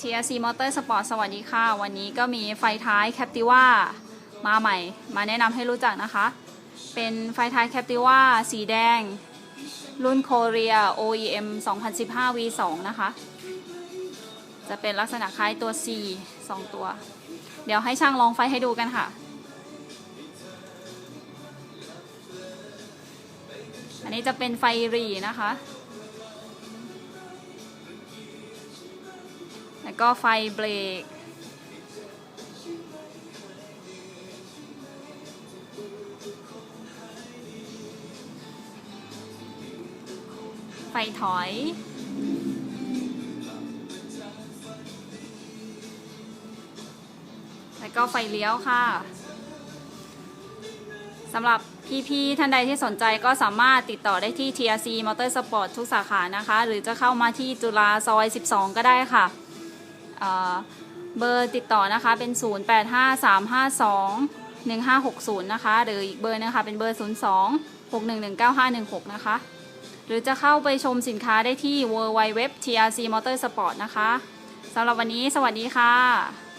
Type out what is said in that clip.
TRC Motor Sport สวัสดีค่ะ วันนี้ก็มีไฟท้าย Captiva มาใหม่ มาแนะนำให้รู้จักนะคะ เป็นไฟท้าย Captiva สีแดง รุ่น Korea OEM 2015 V2 นะคะ จะเป็นลักษณะคล้ายตัว C 2 ตัว เดี๋ยวให้ช่างลองไฟให้ดูกันค่ะ อันนี้จะเป็นไฟหรีนะคะ แล้วก็ไฟเบรก ไฟถอย แล้วก็ไฟเลี้ยวค่ะสำหรับพี่ๆท่านใดที่สนใจก็สามารถติดต่อได้ที่ TRC Motorsport ทุกสาขานะคะ หรือจะเข้ามาที่จุฬาซอย 12 ก็ได้ค่ะ เบอร์ติดต่อนะคะเป็น 0853521560 นะคะ หรืออีกเบอร์นะคะเป็นเบอร์ 02-611-9516 นะคะ หรือจะเข้าไปชมสินค้าได้ที่ www.trc motorsport นะคะสำหรับวันนี้สวัสดีค่ะ